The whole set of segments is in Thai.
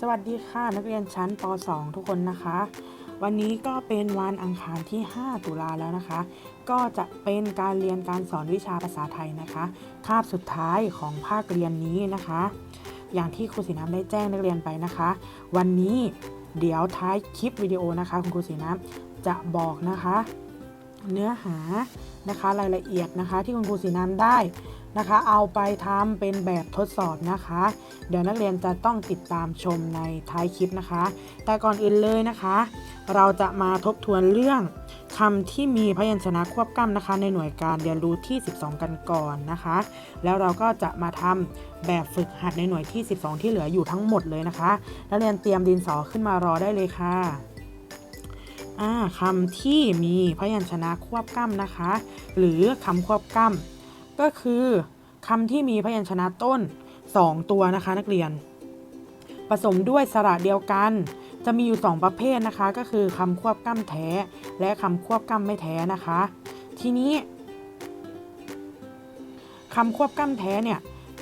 สวัสดีค่ะนักเรียนชั้นป .2 ทุกคนนะคะ วันนี้ก็เป็นวันอังคารที่ 5 ตุลาแล้วนะคะ ก็จะเป็นการเรียนการสอนวิชาภาษาไทยนะคะคาบสุดท้ายของภาคเรียนนี้นะคะ อย่างที่ครูสีน้ำได้แจ้งนักเรียนไปนะคะ วันนี้เดี๋ยวท้ายคลิปวิดีโอนะคะคุณครูสีน้ำจะบอกนะคะ เนื้อหานะคะรายละเอียดนะคะ ที่คุณครูสีน้ำได้ นะคะ เอาไปทำเป็นแบบทดสอบนะคะ เดี๋ยวนักเรียนจะต้องติดตามชมในท้ายคลิปนะคะ แต่ก่อนอื่นเลยนะคะ เราจะมาทบทวนเรื่องคำที่มีพยัญชนะควบกล้ำนะคะ ในหน่วยการเรียนรู้ที่ 12 กันก่อนนะคะ แล้วเราก็จะมาทำแบบฝึกหัดในหน่วยที่ 12 ที่เหลืออยู่ทั้งหมดเลยนะคะนักเรียนเตรียมดินสอขึ้นมารอได้เลยค่ะคำที่มีพยัญชนะควบกล้ำนะคะ หรือคำควบกล้ำ ก็คือคำที่มีพยัญชนะต้น 2 ตัวนะคะนักเรียน ผสมด้วยสระเดียวกัน จะมีอยู่ 2 ประเภทนะคะ ก็คือคำควบกล้ำแท้ และคำควบกล้ำไม่แท้นะคะ ทีนี้คำควบกล้ำแท้เนี่ย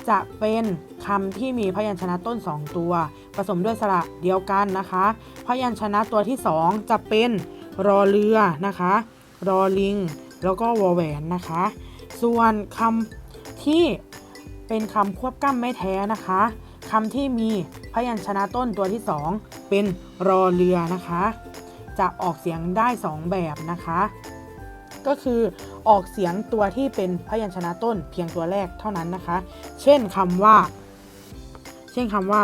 จะเป็นคำที่มีพยัญชนะต้น 2 ตัว ผสมด้วยสระเดียวกันนะคะ พยัญชนะตัวที่ 2 จะเป็นรอเรือนะคะ รอลิง แล้วก็วอแหวนนะคะ ส่วนคำที่เป็นคำควบกล้ำไม่แท้นะคะคำที่มีพยัญชนะต้นตัวที่ 2 เป็นรอเรือนะคะ จะออกเสียงได้ 2 แบบนะคะ ก็คือออกเสียงตัวที่เป็นพยัญชนะต้นเพียงตัวแรกเท่านั้นนะคะ เช่นคำว่า เช่นคำว่า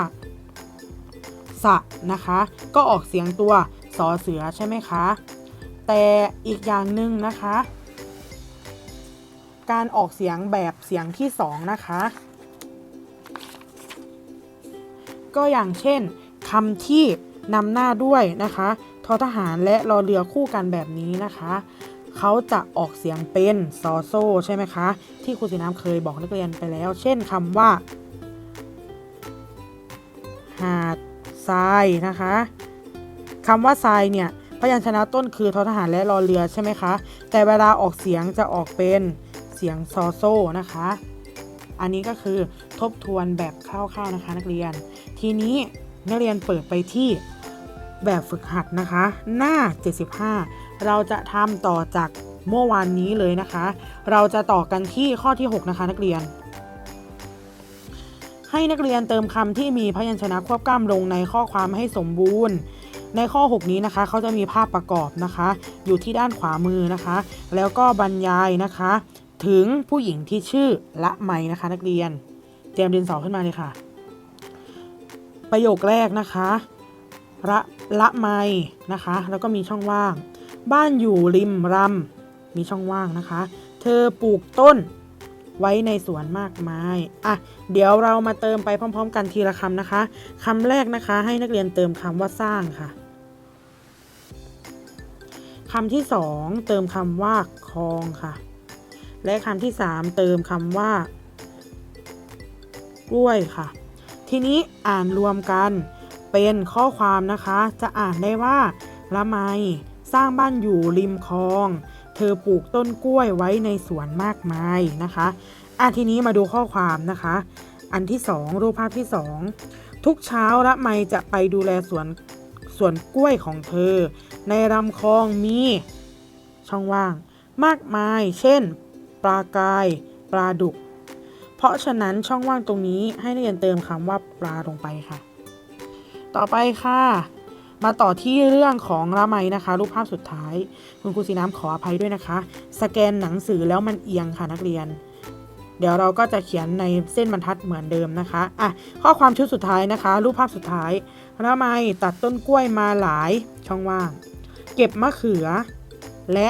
สะนะคะ ก็ออกเสียงตัวสอเสือใช่ไหมคะ แต่อีกอย่างหนึ่งนะคะ การออกเสียงแบบเสียงที่สองนะคะ ก็อย่างเช่นคำที่นำหน้าด้วยนะคะทอทหารและรอเรือคู่กันแบบนี้นะคะ เขาจะออกเสียงเป็นซอโซใช่ไหมคะ ที่ครูสีน้ำเคยบอกนักเรียนไปแล้ว เช่นคำว่า หาดทรายนะคะคำว่าทรายเนี่ยพยัญชนะต้นคือทอทหารและรอเรือใช่ไหมคะ แต่เวลาออกเสียงจะออกเป็น สียงซอโซนะคะ อันนี้ก็คือทบทวนแบบคร่าวๆนะคะนักเรียน ทีนี้นักเรียนเปิดไปที่แบบฝึกหัดนะคะ หน้า 75 เราจะทำต่อจากเมื่อวานนี้เลยนะคะ เราจะต่อกันที่ข้อที่ 6 นะคะนักเรียน ให้นักเรียนเติมคำที่มีพยัญชนะควบกล้ำลงในข้อความให้สมบูรณ์ ในข้อ 6 นี้นะคะเขาจะมีภาพประกอบนะคะ อยู่ที่ด้านขวามือนะคะ แล้วก็บรรยายนะคะ ถึงผู้หญิงที่ชื่อละไมนะคะ นักเรียน เตรียมดินสอขึ้นมาเลยค่ะ ประโยคแรกนะคะละละไมนะคะ แล้วก็มีช่องว่าง บ้านอยู่ริมรำมีช่องว่างนะคะ เธอปลูกต้นไว้ในสวนมากมาย อะ เดี๋ยวเรามาเติมไปพร้อม ๆ กันทีละคำนะคะ คำแรกนะคะ ให้นักเรียนเติมคำว่าสร้างค่ะ คำที่สองเติมคำว่าคลองค่ะ และคำที่สามเติมคำว่า กล้วยค่ะ ทีนี้อ่านรวมกันเป็นข้อความนะคะ จะอ่านได้ว่า ละไม สร้างบ้านอยู่ริมคลอง เธอปลูกต้นกล้วยไว้ในสวนมากมายนะคะอะทีนี้มาดูข้อความนะคะ อันที่สองรูปภาพที่สองทุกเช้าละไมจะไปดูแลสวนสวนกล้วยของเธอ ในลำคลองมีช่องว่าง มากมาย เช่น ปลากาย ปลาดุก เพราะฉะนั้นช่องว่างตรงนี้ให้นักเรียนเติมคำว่าปลาลงไปค่ะ ต่อไปค่ะ มาต่อที่เรื่องของละไมนะคะ รูปภาพสุดท้าย คุณครูสีน้ำขออภัยด้วยนะคะ สแกนหนังสือแล้วมันเอียงค่ะนักเรียนเดี๋ยวเราก็จะเขียนในเส้นบรรทัดเหมือนเดิมนะคะ อะ ข้อความชุดสุดท้ายนะคะ รูปภาพสุดท้ายละไมตัดต้นกล้วยมาหลายช่องว่าง เก็บมะเขือ และ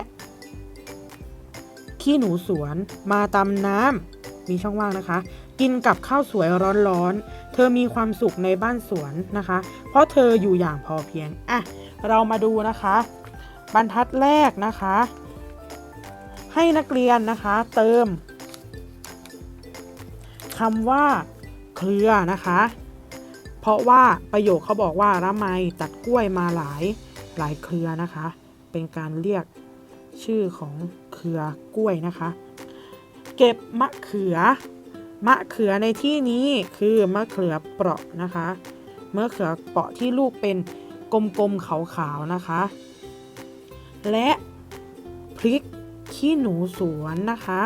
ขี้หนูสวน มาตำน้ำมีช่องว่างนะคะ กินกับข้าวสวยร้อนๆ เธอมีความสุขในบ้านสวนนะคะ เพราะเธออยู่อย่างพอเพียงอะเรามาดูนะคะ บรรทัดแรกนะคะ ให้นักเรียนนะคะเติมคำว่าเครือนะคะ เพราะว่าประโยคเขาบอกว่าละไมตัดกล้วยมาหลายหลายเครือนะคะ เป็นการเรียกชื่อของ ขือกล้วยนะคะ เก็บมะเขือ มะเขือในที่นี้คือมะเขือเปราะนะคะมะเขือเปราะที่ลูกเป็นกลมๆขาวๆนะคะ และพริกขี้หนูสวนนะคะ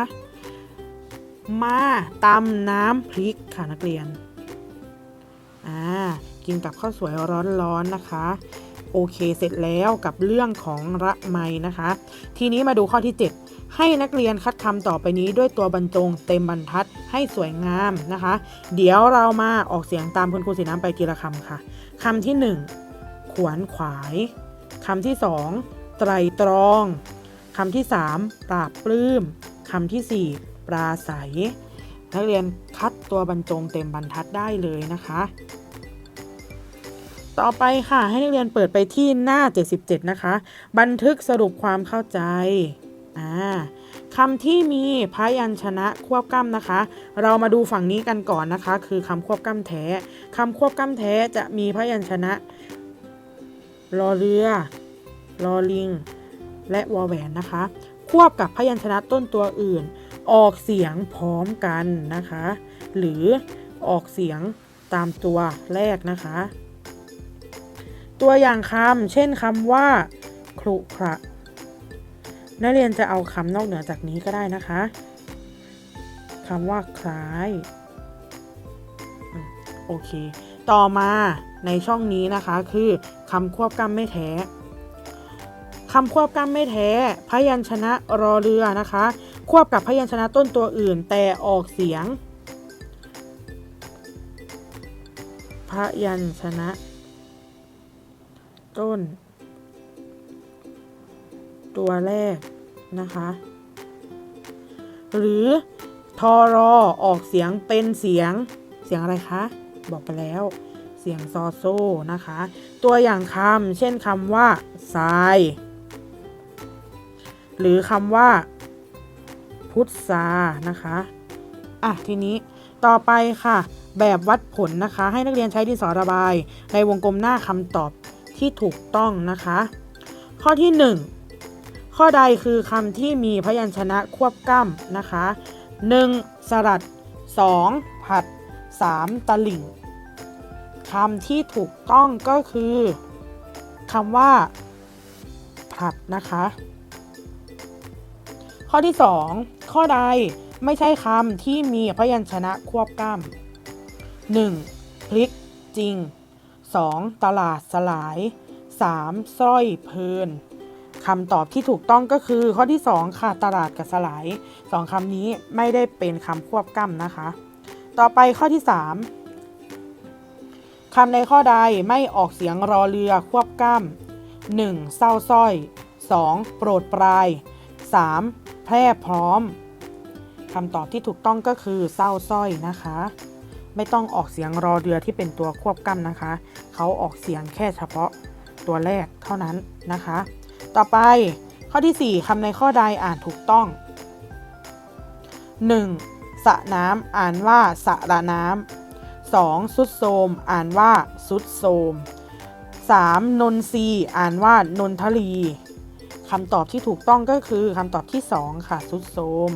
มาตำน้ำพริกค่ะนักเรียนอ่ากินกับข้าวสวยร้อนๆนะคะ โอเคเสร็จแล้วกับเรื่องของระไมนะคะ ทีนี้มาดูข้อที่ 7 ให้นักเรียนคัดคำต่อไปนี้ด้วยตัวบรรจงเต็มบรรทัดให้สวยงามนะคะ เดี๋ยวเรามาออกเสียงตามคุณครูสีน้ำไปทีละคำค่ะคำที่ 1 ขวนขวายคำที่ 2 ไตรตรองคำที่ 3 ปราบปลื้มคำที่ 4 ปราศัย นักเรียนคัดตัวบรรจงเต็มบรรทัดได้เลยนะคะ ต่อไปค่ะให้นักเรียนเปิดไปที่หน้า 77 นะคะ บันทึกสรุปความเข้าใจ อ่าคำที่มีพยัญชนะควบกล้ำนะคะ เรามาดูฝั่งนี้กันก่อนนะคะ คือคำควบกล้ำแท้คำควบกล้ำแท้จะมีพยัญชนะรอเรือรอลิง และวอแหวนนะคะ ควบกับพยัญชนะต้นตัวอื่น ออกเสียงพร้อมกันนะคะ หรือออกเสียงตามตัวแรกนะคะ ตัวอย่างคำเช่นคำว่าครุขระ นักเรียนจะเอาคำนอกเหนือจากนี้ก็ได้นะคะคำว่าคล้ายโอเค ต่อมาในช่องนี้นะคะคือคำควบกล้ำไม่แท้คำควบกล้ำไม่แท้ พยัญชนะรอเรือนะคะ ควบกับพยัญชนะต้นตัวอื่น แต่ออกเสียง พยัญชนะ ต้น ตัวแรกนะคะ หรือทอรอออกเสียงเป็นเสียงเสียงอะไรคะ บอกไปแล้ว เสียงซอโซ่นะคะ ตัวอย่างคำเช่นคำว่าทราย หรือคำว่า พุทธานะคะอะทีนี้ต่อไปค่ะ แบบวัดผลนะคะ ให้นักเรียนใช้ดินสอระบาย ในวงกลมหน้าคำตอบที่ถูกต้องนะคะ ข้อที่ 1 ข้อใดคือคำที่มีพยัญชนะควบกล้ำนะคะ 1. สลัด 2. ผัด 3. ตะหลิ่งคำที่ถูกต้องก็คือคำว่า ผัดนะคะ ข้อที่ 2 ข้อใดไม่ใช่คำที่มีพยัญชนะควบกล้ำ 1. พลิกจริง 2. ตลาดสลาย 3. สร้อยเพลิน คำตอบที่ถูกต้องก็คือข้อที่ 2 ค่ะ ตลาดกับสลายสองคำนี้ไม่ได้เป็นคำควบกล้ำนะคะ ต่อไปข้อที่ 3คำในข้อใดไม่ออกเสียงรอเรือควบกล้ำ 1. เศร้าสร้อย 2. โปรดปลาย 3. แพร่พร้อมคำตอบที่ถูกต้องก็คือเศร้าสร้อยนะคะ ไม่ต้องออกเสียงรอเรือที่เป็นตัวควบกล้ำนะคะ เขาออกเสียงแค่เฉพาะตัวแรกเท่านั้นนะคะ ต่อไปข้อที่ 4คำในข้อใดอ่านถูกต้อง 1. สระน้ำอ่านว่าสระน้ำ 2. สุดโทมอ่านว่าสุดโทม 3. นนทรีอ่านว่านนทลีคำตอบที่ถูกต้องก็คือคำตอบที่ 2 ค่ะสุดโทม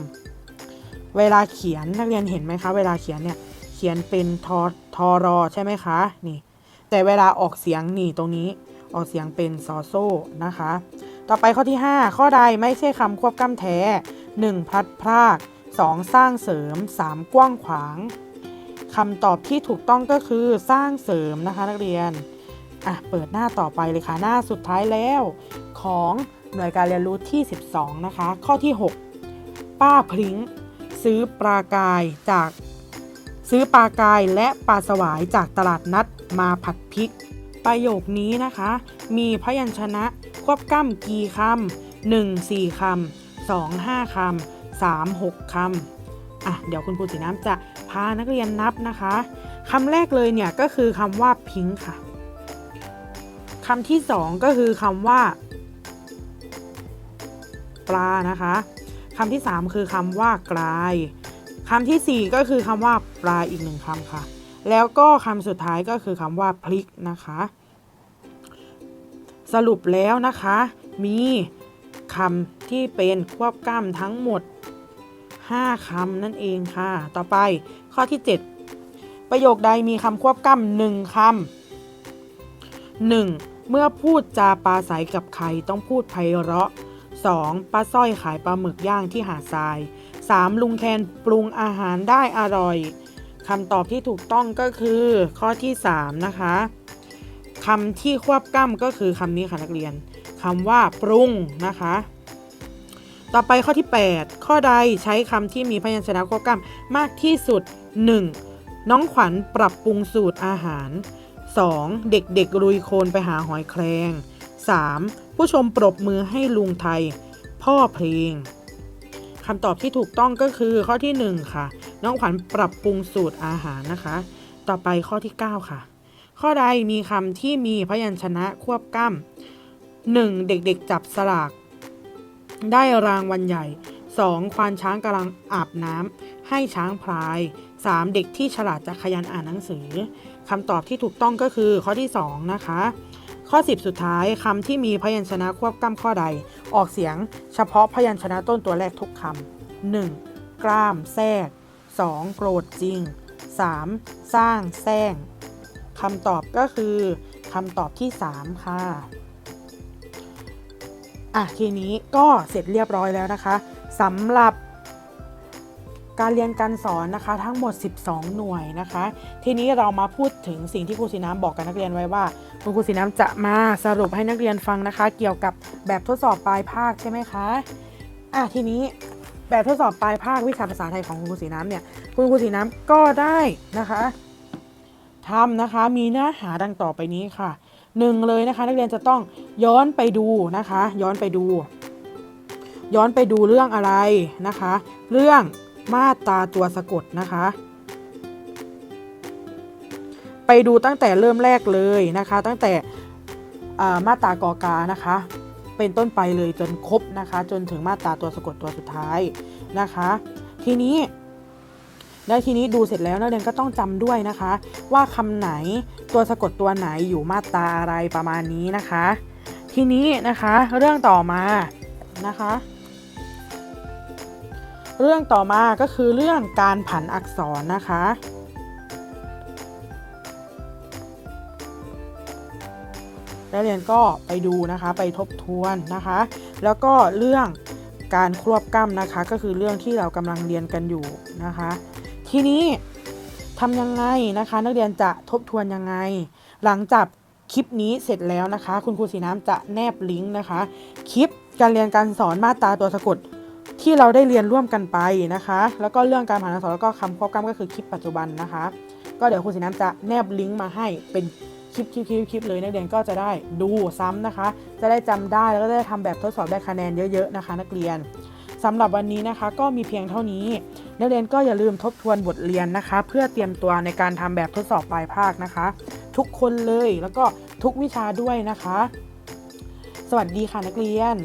เวลาเขียนนักเรียนเห็นไหมคะ เวลาเขียนเนี่ยเขียนเป็นทอทอรอใช่ไหมคะนี่ แต่เวลาออกเสียงนี่ตรงนี้ ออกเสียงเป็นซอโซ่นะคะ ต่อไปข้อที่ 5 ข้อใดไม่ใช่คำควบกล้ำแท้ 1. พลัดพราก 2. สร้างเสริม 3. กว้างขวางคำตอบที่ถูกต้องก็คือสร้างเสริมนะคะนักเรียนอะเปิดหน้าต่อไปเลยค่ะหน้าสุดท้ายแล้ว ของหน่วยการเรียนรู้ที่ 12 นะคะ ข้อที่ 6 ป้าพริ้งซื้อปลากายจากซื้อปลากายและปลาสวายจากตลาดนัดมาผัดพริก ประโยคนี้นะคะ มีพยัญชนะควบกล้ำกี่คำหนึ่งสี่คำสองห้าคำสามหกคำอะเดี๋ยวคุณครูสีน้ำจะพานักเรียนนับนะคะคำแรกเลยเนี่ยก็คือคำว่าพิงค์ค่ะคำที่สองก็คือคำว่าปลานะคะคำที่สามคือคำว่ากลายคำที่สี่ก็คือคำว่าปลาอีกหนึ่งคำค่ะ แล้วก็คำสุดท้ายก็คือคำว่าพลิกนะคะ สรุปแล้วนะคะ มีคำที่เป็นควบกล้ำทั้งหมด 5คำนั่นเองค่ะ ต่อไปข้อที่ 7 ประโยคใดมีคำควบกล้ำหนึ่งค 1. เมื่อพูดจาปลาศัยกับใครต้องพูดไพเราะ 2. ป้าสร้อยขายปลาหมึกย่างที่หาดทราย 3. ลุงแคนปรุงอาหารได้อร่อย คำตอบที่ถูกต้องก็คือข้อที่ 3 นะคะคำที่ควบกล้ำก็คือคำนี้ค่ะนักเรียนคำว่าปรุงนะคะ ต่อไปข้อที่ 8 ข้อใดใช้คำที่มีพยัญชนะควบกล้ำมากที่สุด 1. น้องขวัญปรับปรุงสูตรอาหาร 2. เด็กๆลุยโคลนไปหาหอยแครง 3. ผู้ชมปรบมือให้ลุงไทย พ่อเพลงคำตอบที่ถูกต้องก็คือข้อที่ 1 ค่ะ น้องขวัญปรับปรุงสูตรอาหารนะคะ ต่อไปข้อที่ 9 ค่ะ ข้อใดมีคำที่มีพยัญชนะควบกล้ำ 1. เด็กๆจับสลาก ได้รางวัลใหญ่ 2. ควานช้างกำลังอาบน้ำให้ช้างพลาย 3. เด็กที่ฉลาดจะขยันอ่านหนังสือคำตอบที่ถูกต้องก็คือข้อที่ 2 นะคะ ข้อ 10 สุดท้ายคำที่มีพยัญชนะควบกล้ำข้อใด ออกเสียงเฉพาะพยัญชนะต้นตัวแรกทุกคำ 1. กล้ามแทรก 2. โกรธจริง 3. สร้างแซงคำตอบก็คือคำตอบที่ 3 ค่ะ อะ ทีนี้ก็เสร็จเรียบร้อยแล้วนะคะสำหรับการเรียนการสอนนะคะทั้งหมด 12 หน่วยนะคะ ทีนี้เรามาพูดถึงสิ่งที่ครูสีน้ำบอกกับนักเรียนไว้ว่าคุณครูสีน้ำจะมาสรุปให้นักเรียนฟังนะคะ เกี่ยวกับแบบทดสอบปลายภาคใช่ไหมคะอะทีนี้ แบบทดสอบปลายภาควิชาภาษาไทยของคุณครูสีน้ำเนี่ย คุณครูสีน้ำก็ได้นะคะทำนะคะ มีเนื้อหาดังต่อไปนี้ค่ะหนึ่งเลยนะคะ นักเรียนจะต้องย้อนไปดูนะคะ ย้อนไปดู ย้อนไปดูเรื่องอะไรนะคะ เรื่องมาตราตัวสะกดนะคะ ไปดูตั้งแต่เริ่มแรกเลยนะคะ ตั้งแต่มาตรากอกานะคะ เป็นต้นไปเลยจนครบนะคะ จนถึงมาตราตัวสะกดตัวสุดท้ายนะคะ ทีนี้แล้ทีนี้ดูเสร็จแล้วนักเรียนก็ต้องจำด้วยนะคะ ว่าคำไหนตัวสะกดตัวไหนอยู่มาตราอะไรประมาณนี้นะคะ ทีนี้นะคะเรื่องต่อมานะคะ เรื่องต่อมาก็คือเรื่องการผันอักษรนะคะ นักเรียนก็ไปดูนะคะ ไปทบทวนนะคะ แล้วก็เรื่องการควบกล้ำนะคะ ก็คือเรื่องที่เรากำลังเรียนกันอยู่นะคะ ทีนี้ทำยังไงนะคะ นักเรียนจะทบทวนยังไง หลังจากคลิปนี้เสร็จแล้วนะคะ คุณครูสีน้ำจะแนบลิงก์นะคะ คลิปการเรียนการสอนมาตราตัวสะกดที่เราได้เรียนร่วมกันไปนะคะ แล้วก็เรื่องการผ่านสอักษรแล้วก็คำควบกล้ำก็คือคลิปปัจจุบันนะคะ ก็เดี๋ยวครูสีน้ำจะแนบลิงก์มาให้เป็น คลิปคลิปคลิปคลิปเลยนักเรียนก็จะได้ดูซ้ำนะคะ จะได้จำได้แล้วก็ได้ทำแบบทดสอบได้คะแนนเยอะๆนะคะ นักเรียนสำหรับวันนี้นะคะก็มีเพียงเท่านี้ นักเรียนก็อย่าลืมทบทวนบทเรียนนะคะ เพื่อเตรียมตัวในการทำแบบทดสอบปลายภาคนะคะ ทุกคนเลยแล้วก็ทุกวิชาด้วยนะคะ สวัสดีค่ะนักเรียน